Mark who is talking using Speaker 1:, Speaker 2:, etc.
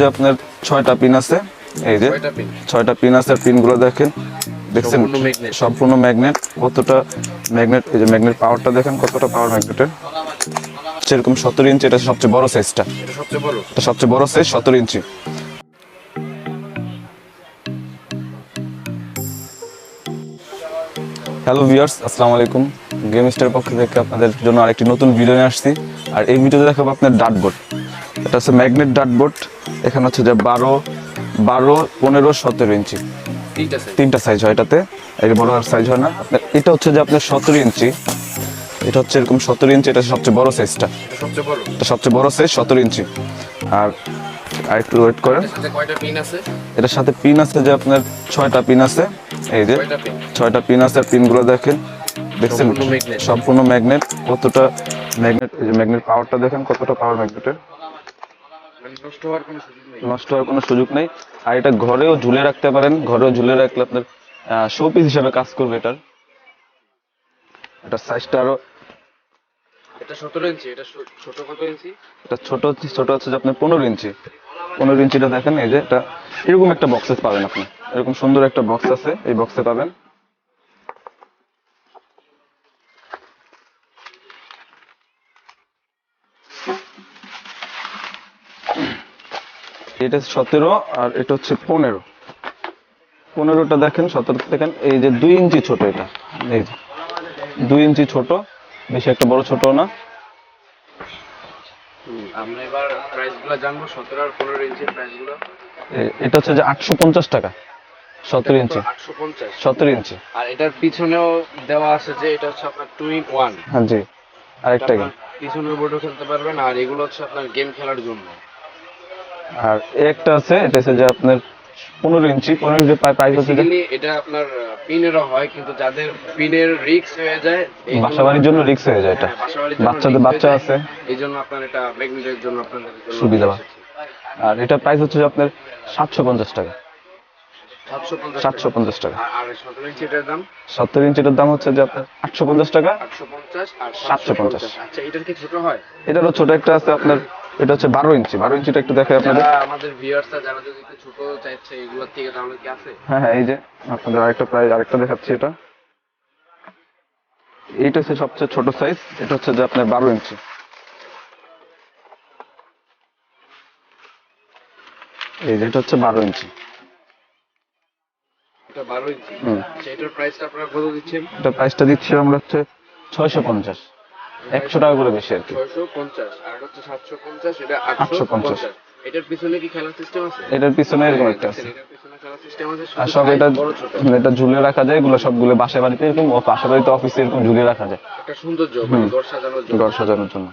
Speaker 1: যে আপনার ছয়টা পিন আছে এই যে
Speaker 2: ছয়টা পিন।
Speaker 1: আছে পিনগুলো দেখেন দেখছেন
Speaker 2: সম্পূর্ণ
Speaker 1: ম্যাগনেট কতটা ম্যাগনেট এই যে ম্যাগনেট পাওয়ারটা দেখেন কতটা পাওয়ার ম্যাগনেটের সেরকম সতেরো ইঞ্চি এটা সবচেয়ে বড় সাইজটা
Speaker 2: এটা সবচেয়ে বড়।
Speaker 1: এটা সবচেয়ে বড় সাইজ সতেরো ইঞ্চি হ্যালো ভিউয়ার্স আসসালামু আলাইকুম। গেম স্টার পক্ষ থেকে আপনাদের জন্য আরেকটি নতুন ভিডিও নিয়ে আসছি। আর এই ভিডিওতে দেখাবো আপনার ডাটবোর্ড এটা হচ্ছে ম্যাগনেট ডাটবোর্ড এখানে হচ্ছে যে বারো বারো পনেরো সতেরো ইঞ্চি।
Speaker 2: তিনটা সাইজ
Speaker 1: হয় এটাতে। এই বড় আর সাইজ হয় না। এটা হচ্ছে যে আপনার সতেরো ইঞ্চি। এটা হচ্ছে এরকম সতেরো ইঞ্চি এটা সবচেয়ে বড় সাইজটা
Speaker 2: এটা সবচেয়ে বড়।
Speaker 1: সবচেয়ে বড় সাইজ সতেরো ইঞ্চি। আর আর একটু ওয়েট করেন।
Speaker 2: এটার সাথে পিন আছে?
Speaker 1: যে আপনার ছয়টা পিন আছে। এই যে ছয়টা পিন আছে পিনগুলো দেখেন। দেখছেন?
Speaker 2: সম্পূর্ণ
Speaker 1: ম্যাগনেট কতটা ম্যাগনেট এই যে ম্যাগনেট পাওয়ারটা দেখেন কতটা পাওয়ার ম্যাগনেটের
Speaker 2: নষ্ট হওয়ার কোনো সুযোগ নেই।
Speaker 1: আর এটা ঘরেও ঝুলে রাখতে পারেন। ঘরেও ঝুলে রাখলে আপনার শোপিস হিসাবে কাজ করবে এটার। এটার সাইজটা আরও
Speaker 2: এটা সতেরো ইঞ্চি এটা ছোট কত ইঞ্চি?
Speaker 1: এটা ছোট হচ্ছে ছোট হচ্ছে যে আপনার পনেরো ইঞ্চি। পনেরো ইঞ্চিটা দেখেন এই যে এটা এরকম একটা বক্সে পাবেন আপনি। এরকম সুন্দর একটা বক্স আছে এই বক্সে পাবেন। এটা সতেরো আর এটা হচ্ছে পনেরো। পনেরোটা দেখেন সতেরো দেখেন এই যে দুই ইঞ্চি ছোট এটা। এই যে দুই ইঞ্চি ছোট বেশি একটা বড় ছোট না।
Speaker 2: আমরা এবার জানব আর ইঞ্চির
Speaker 1: এটা হচ্ছে যে আটশো পঞ্চাশ টাকা সতেরো ইঞ্চি।
Speaker 2: আটশো পঞ্চাশ।
Speaker 1: সতেরো ইঞ্চি।
Speaker 2: আর এটার পিছনেও দেওয়া আছে যে এটা হচ্ছে আপনার ইন
Speaker 1: হ্যাঁ জি। আরেকটা গেম
Speaker 2: পিছনের বোর্ডও খেলতে পারবেন আর এগুলো হচ্ছে আপনার গেম খেলার জন্য।
Speaker 1: আর একটা আছে এটা হচ্ছে যে আপনার পনেরো ইঞ্চি পনেরো ইঞ্চি প্রাইস হচ্ছে
Speaker 2: এটা আপনার পিনেরও হয় কিন্তু যাদের পিনের রিক্স হয়ে যায় এই
Speaker 1: বাসা জন্য রিক্স হয়ে যায় এটা।
Speaker 2: হ্যাঁ, বাসাবাড়ির
Speaker 1: বাচ্চাদের বাচ্চা আছে।
Speaker 2: এই জন্য আপনার এটা ম্যাগনেটের জন্য আপনাদের
Speaker 1: সুবিধা আর এটা প্রাইস হচ্ছে আপনার সাতশো পঞ্চাশ টাকা।
Speaker 2: সাতশো পঞ্চাশ
Speaker 1: সাতশো টাকা। সত্তর ইঞ্চিটার দাম? হচ্ছে যে আপনার আটশো পঞ্চাশ টাকা।
Speaker 2: আটশো পঞ্চাশ আর
Speaker 1: 750
Speaker 2: আচ্ছা এটার কি ছোট হয়?
Speaker 1: এটারও ছোট একটা আছে আপনার এটা হচ্ছে বারো ইঞ্চি বারো ইঞ্চিটা একটু দেখে আপনাদের।
Speaker 2: আমাদের ভিউয়ার্সরা যারা যদি একটু ছোট চাইছে এগুলোর থেকে তাহলে কি আছে?
Speaker 1: হ্যাঁ হ্যাঁ এই যে আপনাদের আরেকটা প্রাইস আরেকটা দেখাচ্ছি এটা। এইটা হচ্ছে সবচেয়ে ছোট সাইজ এটা হচ্ছে যে আপনার বারো ইঞ্চি। এই যে এটা হচ্ছে বারো ইঞ্চি।
Speaker 2: এটা বারো ইঞ্চি?
Speaker 1: হুম।
Speaker 2: আচ্ছা প্রাইসটা আপনারা কত দিচ্ছেন?
Speaker 1: এটা প্রাইসটা দিচ্ছি আমরা হচ্ছে ছয়শো পঞ্চাশ। একশো টাকা করে বেশি আর কি।
Speaker 2: ছয়শো পঞ্চাশ আর হচ্ছে সাতশো পঞ্চাশ এটা আটশো পঞ্চাশ। এটার পিছনে কি খেলার সিস্টেম আছে?
Speaker 1: এটার পিছনে এরকম একটা আছে। আর সব এটা
Speaker 2: বড়
Speaker 1: এটা ঝুলে রাখা যায় এগুলো সবগুলো বাসা বাড়িতে এরকম পাশাপাশি অফিসে এরকম ঝুলে রাখা যায়।
Speaker 2: একটা সৌন্দর্য মানে ঘর সাজানোর জন্য।
Speaker 1: ঘর সাজানোর জন্য।